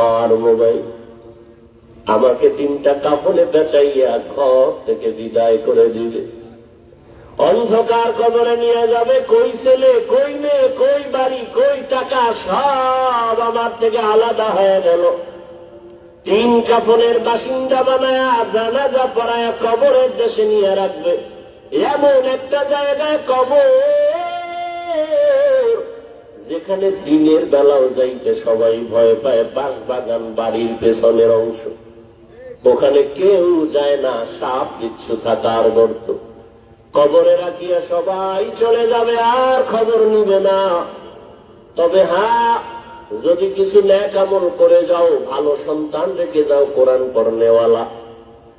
আমার মোবাইল। আমাকে তিনটা কাফনে বেচাইয়া ঘর থেকে বিদায় করে দিবে। অন্ধকার কবরে নিয়ে যাবে, কই ছেলে, কই মেয়ে, কই বাড়ি, কই টাকা, সব আমার থেকে আলাদা হয়ে গেল। তিন কাফনের বাসিন্দা বানায়া জানাজা পড়ায় কবরের দেশে নিয়ে রাখবে। এমন একটা জায়গায় কবর। যেখানে দিনের বেলাও যাইতে সবাই ভয় পায় বাঁশ বাগান বাড়ির পেছনের অংশ। ওখানে কেউ যায় না, সাপ বিচ্ছু থাকার গর্ত। কবরে রাখিয়া সবাই চলে যাবে, আর খবর নিবে না। তবে হ্যাঁ যদি কিছু ন্যাক আমল করে যাও, ভালো সন্তান রেখে যাও কোরআন পড়নেওয়ালা।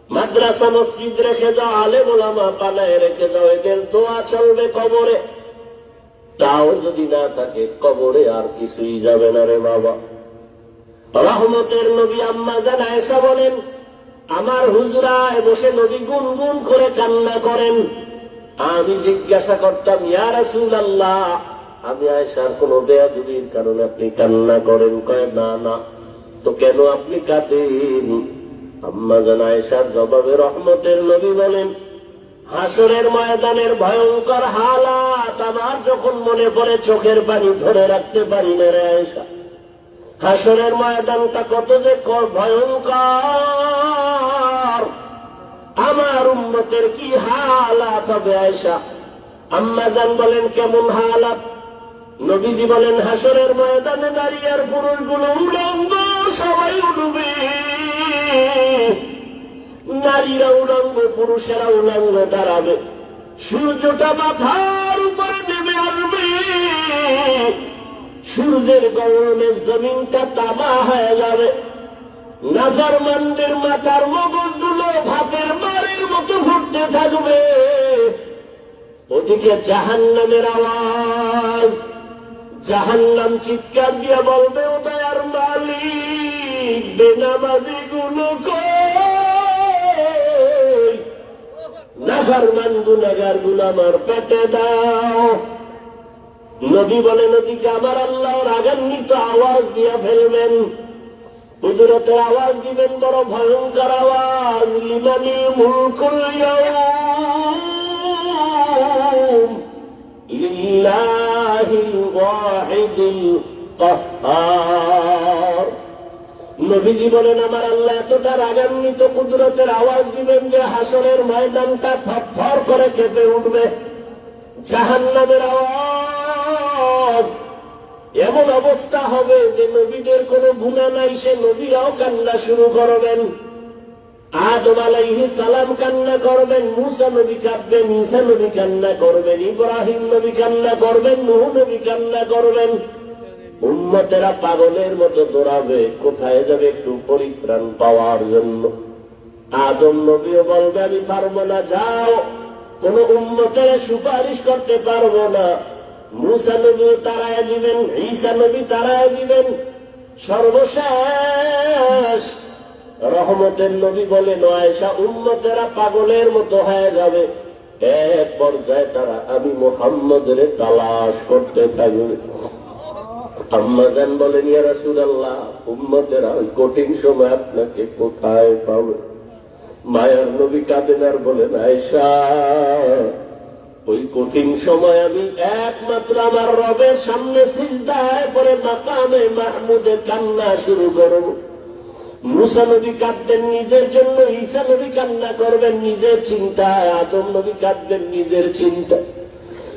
মাদ্রাসা, মসজিদ রেখে যাও আলে মোলামা পানায় রেখে যাও, এদের দোয়া চলবে কবরে। তাও যদি না থাকে, কবরে আর কিছুই যাবে না রে বাবা। রহমতের নবী আম্মা জান এসা বলেন, আমার হুজরায় বসে নবী গুন গুন করে কান্না করেন। আমি জিজ্ঞাসা করতাম, ইয়া রাসূল আল্লাহ আমি আয়সার কোন বেয়াদুবির কারণে আপনি কান্না করেন। কয়, না না। তো কেন আপনি কাঁদেন? আম্মা জান আয়সার জবাবে রহমতের নবী বলেন হাসরের ময়দানের ভয়ঙ্কর হালাত আমার যখন মনে পড়ে, চোখের পানি ধরে রাখতে পারি না রে হাসরের ময়দানটা কত যে ভয়ঙ্কর। আমার উন্মতের কি হালাত হবে আয়সা আম্মা বলেন, কেমন হালাত? নবীজি বলেন, হাসরের ময়দানে দাঁড়িয়ে আর পুরুষগুলো উলঙ্গ সবাই উঠবে নারীরা উলঙ্গ, পুরুষেরা উলঙ্গ, দাঁড়াবে। সূর্যটা মাথার উপরে নেমে আসবে। সূর্যের গরমে জমিনটা তামা হয়ে যাবে। নাজার মান্দের মাথার মগজগুলো ভাতের বাড়ির মতো ঘুরতে থাকবে। ওদিকে জাহান নামের আওয়াজ। জাহান্নাম চিৎকার দিয়া বলবে ও দয়ার মালিক বেনামাজি গুলো নাফরমান গুনাগার গুলামার পেটে দাও। নদী বলে নদীকে আমার আল্লাহ রাগান্বিত আওয়াজ দিয়া ফেলবেন। কুদরতে আওয়াজ দিবেন, বড় ভয়ঙ্কর আওয়াজ। লিমানি মুখুল লিল্লাহিল ওয়াহিদুল কাহ্হার নবীজি বলেন, আমার আল্লাহ এতটা রাগান্বিত কুদরতের আওয়াজ দিবেন যে হাসরের ময়দানটা থরথর করে কেঁপে উঠবে। জাহান্নামের আওয়াজ এমন অবস্থা হবে যে নবীদের কোনো গুণা নাই, সে নবীরাও কান্না শুরু করবেন। আদম আলাইহি সালাম কান্না করবেন, মুসা নবী কাঁদবেন, ঈসা নবী কান্না করবেন, ইব্রাহিম নবী কান্না করবেন, নুহ নবী কান্না করবেন। উম্মতেরা পাগলের মতো দৌড়াবে, কোথায় যাবে একটু পরিত্রাণ পাওয়ার জন্য। আদম নবীও বলবে, আমি পারব না, যাও। কোন উম্মতের সুপারিশ করতে পারব না। মুসা নবীও তারায় দিবেন, ঈসা নবী তারায় দিবেন। সর্বশেষ রহমতের নবী বলে নয়সা উন্মতেরা পাগলের মতো হয়ে যাবে। এক পর্যায়ে তারা আমি মোহাম্মদের তালাশ করতে থাকবে। আম্মাজান বলেন কঠিন সময় আপনাকে কোথায় পাবে? মায়ার নবী বলেন ওই কঠিন সময় আমি একমাত্র আমার রবের সামনে সিজদায় পরে মাকামে মাহমুদে কান্না শুরু করব। মুসা নবী কাঁদবেন, নিজের জন্য ঈসা নবী কান্না করবেন, নিজের চিন্তায়, আদম নবী কাঁদবেন, নিজের চিন্তা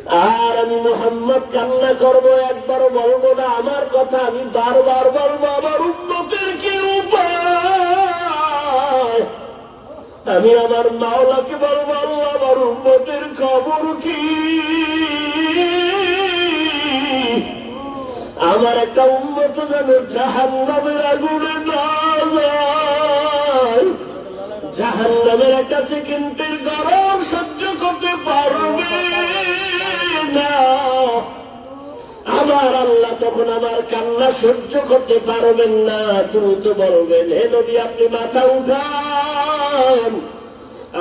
আর আমি মোহাম্মদ কান্না করব একবারও বলব না আমার কথা, আমি বারবার বলব, আমার উন্নতের কি আমি আমার মাওলাকে বলব আমার উন্নতের খবর কি? আমার একটা উন্নত যেন জাহান নামের আগুনে না যায়। একটা সেকেন্ডের গরম সহ্য করতে পারবে। আমার আল্লাহ তখন আমার কান্না সহ্য করতে পারবেন না। তুমি তো বলবেন, হে আপনি মাথা উঠান।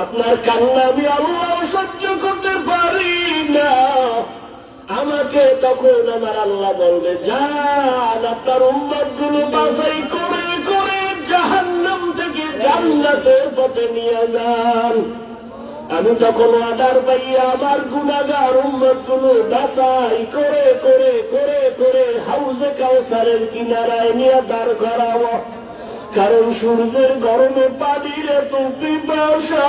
আপনার কান্না আমি আল্লাহ সহ্য করতে পারি না। আমাকে তখন আমার আল্লাহ বলবে যান আপনার উম্মারগুলো বাসাই করে করে জাহান্নাম থেকে জান্নাতের পথে নিয়ে যান। আমি তখন অর্ডার পাইয়া আমার গুণাগার উন্মতগুলো বাসাই করে করে করে করে হাউজে কাউসারের কিনারায় নিয়ে দাঁড় করাবো। কারণ সূর্যের গরমে পানির এত পিপাসা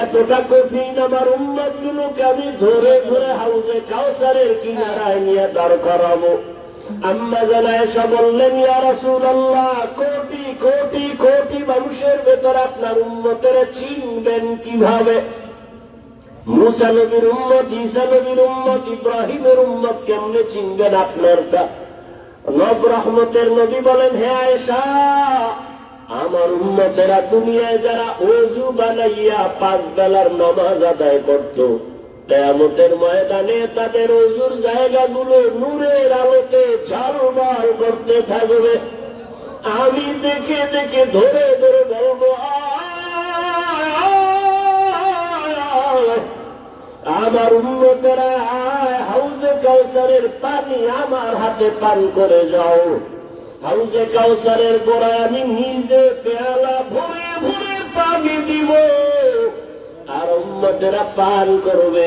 এতটা কঠিন আমার উন্মত গুলোকে আমি ধরে ধরে হাউজে কাউসারের কিনারায় নিয়ে দাঁড় করাবো। আপনার উন্মতের ইব্রাহিমের উম্মত কেমনে চিনবেন আপনারটা? নব রহমতের নবী বলেন, হে আয়েশা, আমার উম্মতেরা দুনিয়ায় যারা অজু বানাইয়া পাঁচ বেলার নমাজ আদায় করত কেয়ামতের ময়দানে তাদের অজুর জায়গাগুলো নূরের আলোতে ঝালমাল করতে থাকবে আমি দেখে দেখে ধরে ধরে বলব। আমার উন্নতেরা হাউজে কাউসারের পানি আমার হাতে পান করে যাও হাউজে কাউসারের গোড়ায় আমি নিজে পেয়ালা ভরে ভরে পানি দিব উম্মতেরা পান করবে।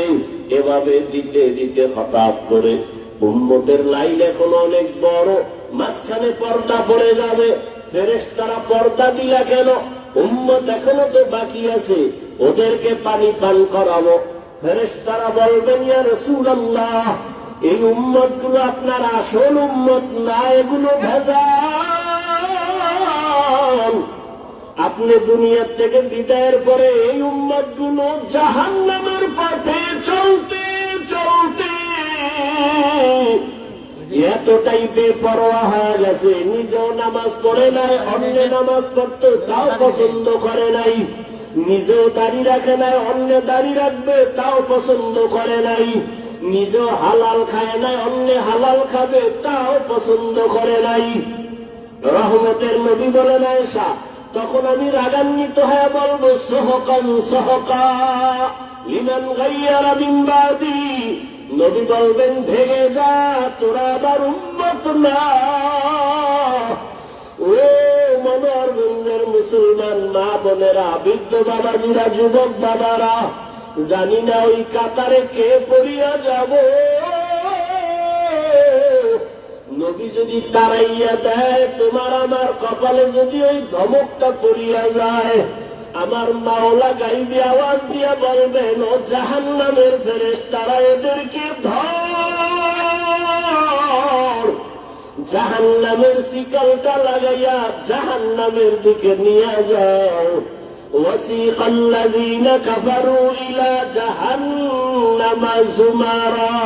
এভাবে দিতে দিতে হঠাৎ করে উম্মতের লাইন এখন অনেক বড়। মাঝখানে পর্দা পড়ে যাবে। ফেরেস তারা পর্দা দিলা কেন? উম্মত এখনও তো বাকি আছে। ওদেরকে পানি পান করাবো। ফেরেশতারা বলবেন, ইয়া রাসূলুল্লাহ, এই উম্মতগুলো আপনার আসল উম্মত না, এগুলো ভেজাল। আপনি দুনিয়ার থেকে বিদায়ের পরে এই উম্মতগুলো জাহান নামের পথে চলতে চলতে এতটাই বেপরোয়া হয়ে গেছে। নিজেও নামাজ পড়ে নাই, অন্য নামাজ পড়তো, তাও পছন্দ করে নাই। নিজেও দাড়ি রাখে নাই, অন্য দাড়ি রাখবে, তাও পছন্দ করে নাই। নিজেও হালাল খায় নাই, অন্য হালাল খাবে, তাও পছন্দ করে নাই। রহমতের নবী বলে নাই শাহ তখন আমি রাগান্বিত হয়ে বলব সহকান সহকা, লিমান গাইয়ারা বিম্বাদি নবী বলবেন ভেঙে যা, তোরা আবার উন্মত না। ও মনোরগঞ্জের মুসলমান মা বোনেরা, বৃদ্ধ বাবাজিরা, যুবক বাবারা, জানি না ওই কাতারে কে পড়িয়া যাব। নবী যদি তারাইয়া দেয় তোমার আমার কপালে যদি ওই ধমকটা পড়িয়া যায় আমার মাওলা গাইবি আওয়াজ দিয়া বলবেন ও জাহান নামের ফেরেস তারা এদেরকে ধর জাহান নামের শিকলটা লাগাইয়া জাহান নামের দিকে নিয়ে যাও وسيق الذين كفروا إلى جهنم زمرا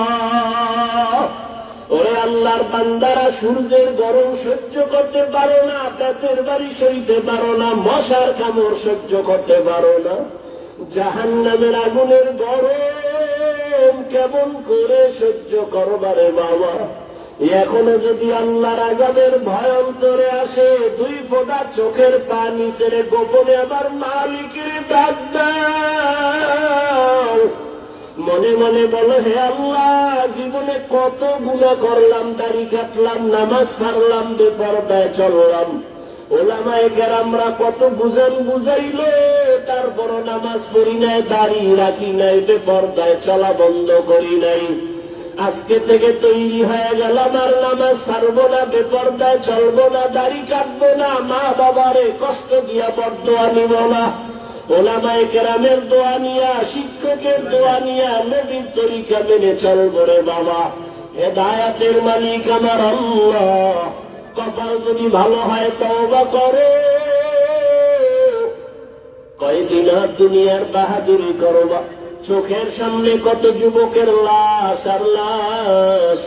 ওরে আল্লাহর বান্দারা, সূর্যের গরম সহ্য করতে পারো না পেটের বাড়ি সইতে পারো না, মশার কামড় সহ্য করতে পারো না। জাহান নামের আগুনের গরম কেমন করে সহ্য করবারে বাবা। এখনও যদি আল্লাহর আজাবের ভয়ন্তরে আসে, দুই ফোঁটা চোখের পানি ছেড়ে গোপনে আবার মালিকের দাও মনে মনে বলো, হে আল্লাহ, জীবনে কত গুণা করলাম, দাড়ি কাটলাম, নামাজ ছাড়লাম বেপরদায় চললাম। ওলামায় আমরা কত বুঝান বুঝাইল, তারপর নামাজ পড়ি নাই, দাড়ি রাখি নাই চলা বন্ধ করি নাই। আজকে থেকে তৈরি হয়ে গেলাম, আর নামাজ ছাড়বো না, বেপরদায় চলবো না, দাড়ি কাটবো না মা বাবারে কষ্ট দিয়া বর্দোয়া নিব না। ওলামায় কেরামের দোয়া নিয়া, শিক্ষকের দোয়া নিয়া নবীর তরিকা মেনে চলবো রে বাবা। হেদায়াতের মালিক আমার আল্লাহ। কপাল যদি ভালো হয় তওবা করো। কয়দিন আর দুনিয়ার বাহাদুরি করবা? চোখের সামনে কত যুবকের লাশ আর লাশ।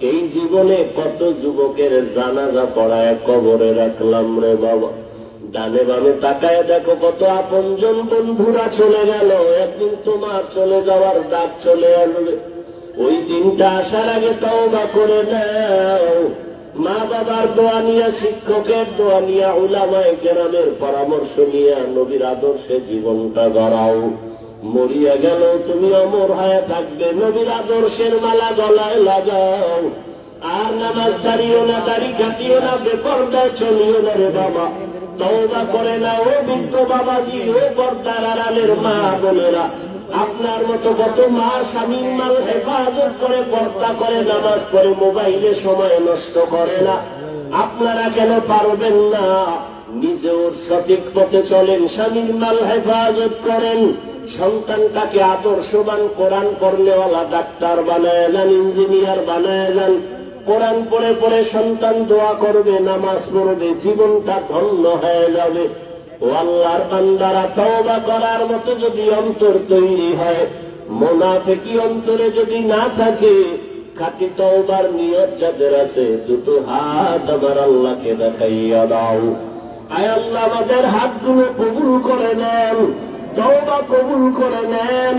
এই জীবনে কত যুবকের জানাজা পড়ায় কবরে রাখলাম রে বাবা। ডানে বামে তাকায় দেখো কত আপনজন বন্ধুরা চলে গেল। একদিন তোমার চলে যাওয়ার ডাক চলে আসবে। ওই দিনটা আসার আগে তওবা করে নাও। মা বাবার দোয়া নিয়া, শিক্ষকের দোয়া নিয়া, উলামায় কেরামের পরামর্শ নিয়ে নবীর আদর্শে জীবনটা গড়াও। মরিয়া গেল, তুমি অমর হয়ে থাকবে। নবীর আদর্শের মালা গলায় লাগাও। আর নামাজ ছাড়িও না দাড়ি কাটিও না, বেপর্দায় চলিও না রে বাবা। তওবা করে না, ও বৃদ্ধ বাবাজি, ও পর্দার আড়ালের মা বোনেরা। আপনার মতো কত মা স্বামীর মাল হেফাজত করে পর্দা করে, নামাজ পড়ে, মোবাইলে সময় নষ্ট করে না। আপনারা কেন পারবেন না? নিজেও সঠিক পথে চলেন স্বামীর মাল হেফাজত করেন। সন্তানটাকে আদর্শবান কোরআন করলেওয়ালা ডাক্তার বানায় যান ইঞ্জিনিয়ার বানায় যান কোরআন পড়ে পড়ে সন্তান দোয়া করবে, নামাজ পড়বে, জীবনটা ধন্য হয়ে যাবে। ও আল্লাহর বান্দারা তওবা করার মতো যদি অন্তর তৈরি হয়, মোনাফেকি অন্তরে যদি না থাকে, খাটি তওবার নিয়ত যাদের আছে, দুটো হাত আমার আল্লাহকে দেখাইয়া দাও। আয় আল্লাহ আমাদের হাতগুলো কবুল করে নেন, তওবা কবুল করে নেন।